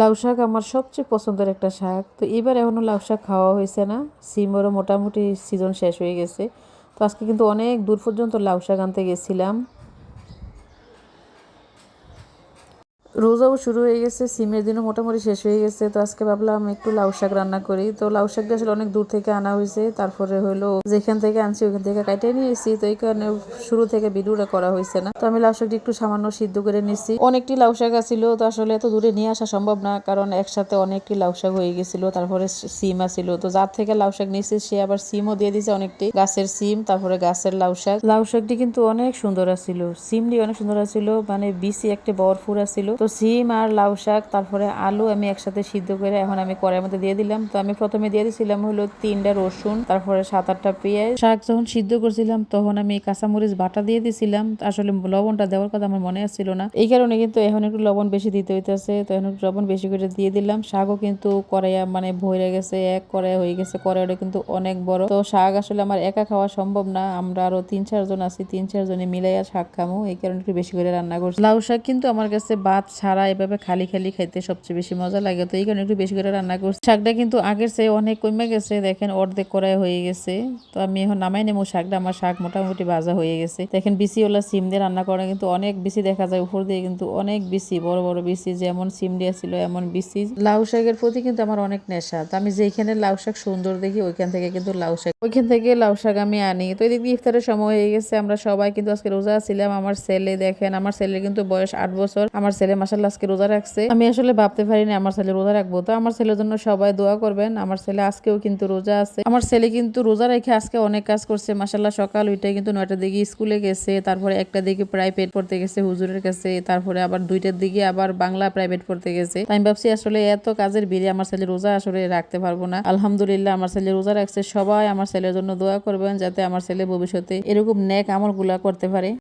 লাউ শাক আমার সবচেয়ে পছন্দের একটা শাক। তো এবার এখনও লাউ শাক খাওয়া হয়েছে না। সিমরও মোটামুটি সিজন শেষ হয়ে গেছে। তো আজকে কিন্তু অনেক দূর পর্যন্ত লাউ শাক আনতে গেছিলাম। রোজাও শুরু হয়ে গেছে, সিমের দিনও মোটামুটি শেষ হয়ে গেছে। তো আজকে ভাবলাম একটু লাউ শাক রান্না করি। তো লাউ শাকটা আসলে অনেক দূর থেকে আনা হয়েছে। তারপরে হলো যেখান থেকে আনছি ওখান থেকে কাটিয়ে নিয়ে এসেছি। তো এই কারণে শুরু থেকে ভিডিওটা করা হয়েছে না। তো আমি লাউ শাকটি একটু সামান্য সিদ্ধ করে নিচ্ছি অনেকটি লাউ শাক আছিল। তো আসলে এত দূরে নিয়ে আসা সম্ভব না। কারণ একসাথে অনেকটি লাউ শাক হয়ে গেছিল। তারপরে সিম আছিল। তো যার থেকে লাউ শাক নিচ্ছে সে আবার সিমও দিয়ে দিছে অনেকটি। গাছের সিম, তারপরে গাছের লাউ শাক। লাউ শাকটি কিন্তু অনেক সুন্দর আছিল। সিমটি অনেক সুন্দর আছিল। মানে বিসি একটা বরফুর আছিল। তো সিম আর লাউ শাক, তারপরে আলু আমি একসাথে সিদ্ধ করে এখন আমি কড়াইয়ের মধ্যে দিয়ে দিলাম। তো আমি প্রথমে দিয়ে দিয়েছিলাম হলো তিনটা রসুন, তারপরে সাত আটটা পেঁয়াজ। শাক যখন সিদ্ধ করছিলাম, তখন আমি কাঁচামরিচ বাটা দিয়ে দিয়েছিলাম আসলে লবণটা দেওয়ার কথা আমার মনে আসছিল না। এই কারণে কিন্তু এখন একটু লবণ বেশি দিতে হইতেছে, তো এখন একটু লবণ বেশি করে দিয়ে দিলাম। শাকও কিন্তু কড়াইয়া মানে ভরে গেছে, এক কড়াই হয়ে গেছে, কড়াইটা কিন্তু অনেক বড়। তো শাক আসলে আমার একা খাওয়া সম্ভব না, আমরা আরও তিন চারজন আছি তিন চারজনে মিলাইয়া শাক খামো, এই কারণে একটু বেশি করে রান্না করছি। লাউ শাক কিন্তু আমার কাছে ভাত ছাড়া এভাবে খালি খালি খাইতে সবচেয়ে বেশি মজা লাগে। তো এই কারণে একটু বেশি করে রান্না করছি। শাকটা কিন্তু আগের চেয়ে অনেক কমে গেছে। দেখেন অর্ধেক করাই হয়ে গেছে। তো আমি এখন নামাই নেব শাকটা। আমার শাক মোটামুটি ভাজা হয়ে গেছে। দেখেন বিসিওয়ালা সিম দিয়ে রান্না করা কিন্তু অনেক বেশি দেখা যায়। উপর দিয়ে কিন্তু অনেক বেশি বড় বড় বিসি, যেমন সিম দিয়া ছিল এমন বিসি। লাউ শাকের প্রতি কিন্তু আমার অনেক নেশা। তো আমি যেখানে লাউ শাক সুন্দর দেখি, ওইখান থেকে কিন্তু লাউ শাক, ওইখান থেকে লাউ শাক আমি আনি। তো এদিক দিয়ে ইফতারের সময় হয়ে গেছে। আমরা সবাই কিন্তু আজকে রোজা ছিলাম আমার ছেলে দেখেন, আমার ছেলের কিন্তু বয়স আট বছর। আমার ছেলে মাসাল্লাহ আজকে রোজা রাখছে। আমি আসলে ভাবতে পারিনি আমার ছেলে রোজা রাখব। তো আমার ছেলের জন্য সবাই দোয়া করবেন। আমার ছেলে আজকেও কিন্তু রোজা আছে। আমার ছেলে কিন্তু রোজা রেখে আজকে অনেক কাজ করছে। মাসাল্লাহ সকাল ওইটাই কিন্তু নয়টার দিকে স্কুলে গেছে। তারপরে একটা দিকে প্রাইভেট পড়তে গেছে হুজুরের কাছে। তারপরে আবার দুইটার দিকে আবার বাংলা প্রাইভেট পড়তে গেছে। আমি ভাবছি আসলে এত কাজের ভিড়ে আমার ছেলে রোজা আসলে রাখতে পারব না। আলহামদুলিল্লাহ আমার ছেলে রোজা রাখছে। সবাই আমার ছেলের জন্য দোয়া করবেন যাতে আমার ছেলে ভবিষ্যতে এরকম নেক আমলগুলা করতে পারে।